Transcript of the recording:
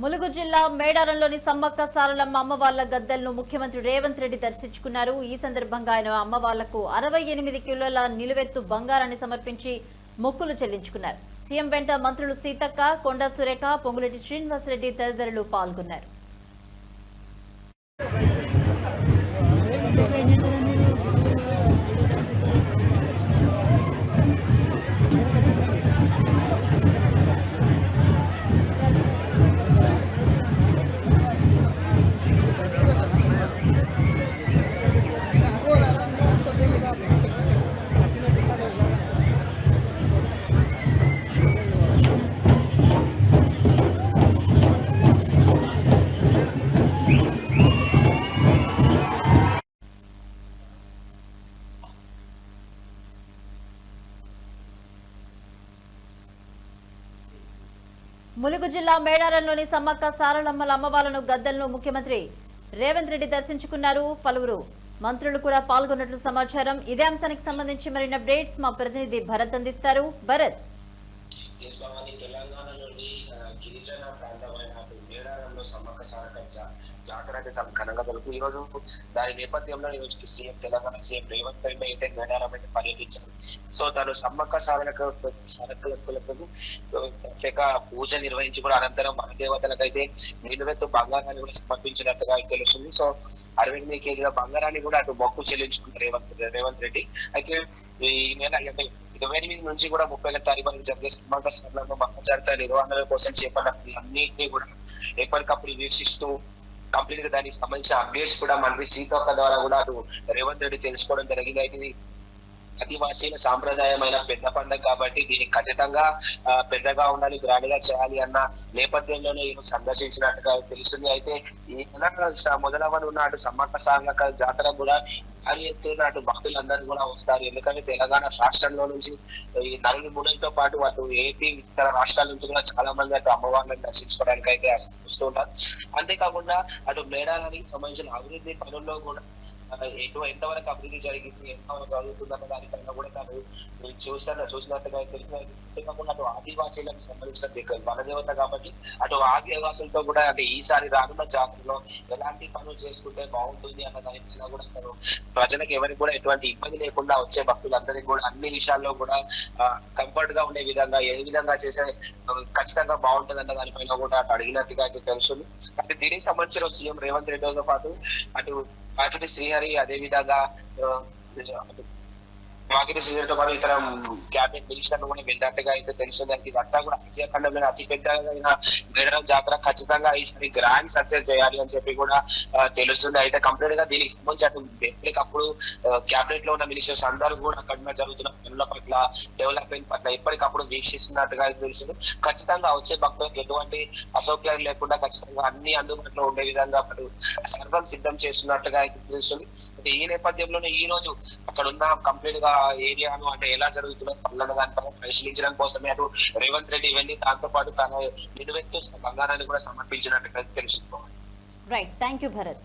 ములుగు జిల్లా మేడారంలోని సమ్మక్క సారలమ్మ అమ్మవార్ల గద్దెలను ముఖ్యమంత్రి రేవంత్ రెడ్డి దర్శించుకున్నారు. ఈ సందర్భంగా ఆయన అమ్మవార్లకు అరవై ఎనిమిది కిలోల నిలువెత్తు బంగారాన్ని సమర్పించి మొక్కులు చెల్లించుకున్నారు. సీఎం వెంట మంత్రులు సీతక్క కొండా సురేఖ పొంగులెట్టి శ్రీనివాసరెడ్డి తదితరులు పాల్గొన్నారు. ములుగు జిల్లా మేడారంలోని సమ్మక్క సారలమ్మల అమ్మవార్లను గద్దెలను ముఖ్యమంత్రి రేవంత్ రెడ్డి దర్శించుకున్నారు. పలువురు మంత్రులు కూడా పాల్గొన్నట్లు సమాచారం. ఇదే అంశానికి సంబంధించి మరిన్ని అప్డేట్స్ మా ప్రతినిధి భరత్ అందిస్తారు. భరత్. తెలంగాణలోని గిరిజన ప్రాంతమైన మేడారంలో సమ్మక్క సారక జాతర అయితే చాలా ఘనంగా జరుగుతుంది ఈ రోజు దాని నేపథ్యంలో ఈ సీఎం తెలంగాణ సీఎం రేవంత్ రెడ్డి అయితే మేడారం అయితే పర్యటించారు. సో తను సమ్మక్క సాధనకు సారకులకు ప్రత్యేక పూజ నిర్వహించి కూడా అనంతరం మన దేవతలకు అయితే నిలువెత్తు బంగారాన్ని కూడా సమర్పించినట్టుగా తెలుస్తుంది. సో అరవై ఎనిమిది కేజీల బంగారాన్ని కూడా అటు మొక్కు చెల్లించుకున్నారు రేవంత్ రేవంత్ రెడ్డి. అయితే ఈ నెల అంటే ఇరవై ఎనిమిది నుంచి కూడా ముప్పై తారీఖు వరకు జరిగే సమ్మక్క మహా జాతర నిర్వహణ కోసం చేపట్టిన అన్నింటినీ కూడా ఎప్పటికప్పుడు వీక్షిస్తూ కంప్లీట్గా దానికి సంబంధించిన అప్డేట్స్ కూడా మంత్రి సీతక్క ద్వారా కూడా అటు రేవంత్ రెడ్డి తెలుసుకోవడం జరిగింది. అయితే ఇది ఆదివాసీల సాంప్రదాయమైన పెద్ద పండుగ కాబట్టి దీనికి ఖచ్చితంగా పెద్దగా ఉండాలి గ్రాండ్గా చేయాలి అన్న నేపథ్యంలోనే ఈయన సందర్శించినట్టుగా తెలుస్తుంది. అయితే ఈ నెల మొదలవనున్న అటు సమ్మక్క సాంగక జాతర కూడా అని ఎత్తున అటు భక్తులందరూ కూడా వస్తారు. ఎందుకంటే తెలంగాణ రాష్ట్రంలో నుంచి ఈ నలుగురు మునులతో పాటు అటు ఏపీ ఇతర రాష్ట్రాల నుంచి కూడా చాలా మంది అటు అమ్మవారిని దర్శించుకోవడానికి అయితే వస్తుంటారు. అంతేకాకుండా అటు మేడారానికి సంబంధించిన అభివృద్ధి పనుల్లో కూడా ఎటు ఎంతవరకు అభివృద్ధి జరిగింది ఎంతవరకు జరుగుతుందన్న దానిపైన కూడా తను చూసిన చూసినట్టుగా తెలిసిన అంతేకాకుండా అటు ఆదివాసీలకు సంబంధించిన దిక్కు వనదేవత కాబట్టి అటు ఆదివాసులతో కూడా అంటే ఈసారి రానున్న జాతరలో ఎలాంటి పనులు చేసుకుంటే బాగుంటుంది అన్న దానిపైన కూడా తను ప్రజలకు ఎవరికి కూడా ఎటువంటి ఇబ్బంది లేకుండా వచ్చే భక్తులందరికీ కూడా అన్ని విషయాల్లో కూడా కంఫర్ట్గా ఉండే విధంగా ఏ విధంగా చేసే ఖచ్చితంగా బాగుంటుంది అన్న దానిపైన కూడా అటు అడిగినట్టుగా అయితే తెలుస్తుంది. అంటే దీనికి సంబంధించిన సీఎం రేవంత్ రెడ్డితో పాటు అటు అటు శ్రీహరి అదే విధంగా ఆ, సీజన్తో పాటు ఇతర క్యాబినెట్ మినిస్టర్లు కూడా వెళ్ళినట్టుగా అయితే తెలుస్తుంది. అయితే ఇదంతా కూడా ఆసియా ఖండంలో అతి పెద్దగా మేడారం జాతర ఖచ్చితంగా ఈసారి గ్రాండ్ సక్సెస్ చేయాలి అని చెప్పి కూడా తెలుస్తుంది. అయితే కంప్లీట్గా దీనికి సంబంధించి అటు ఎప్పటికప్పుడు క్యాబినెట్లో ఉన్న మినిస్టర్స్ అందరూ కూడా అక్కడ జరుగుతున్న పనుల పట్ల డెవలప్మెంట్ పట్ల ఎప్పటికప్పుడు వీక్షిస్తున్నట్టుగా అయితే తెలుస్తుంది. ఖచ్చితంగా వచ్చే భక్తులకు ఎటువంటి అసౌకర్యం లేకుండా ఖచ్చితంగా అన్ని అందుబాటులో ఉండే విధంగా అప్పుడు సర్వం సిద్ధం చేస్తున్నట్టుగా అయితే తెలుస్తుంది. అయితే ఈ నేపథ్యంలోనే ఈ రోజు అక్కడ ఉన్న కంప్లీట్గా ఏరియాను అంటే ఎలా జరుగుతుందో పనులను దానిపై పరిశీలించడం కోసమే అటు రేవంత్ రెడ్డి ఇవన్నీ దాంతో పాటు తన నిలువెత్తు బంగారాన్ని కూడా సమర్పించినట్టు తెలుసుకోవాలి రైట్ థ్యాంక్ యూ భరత్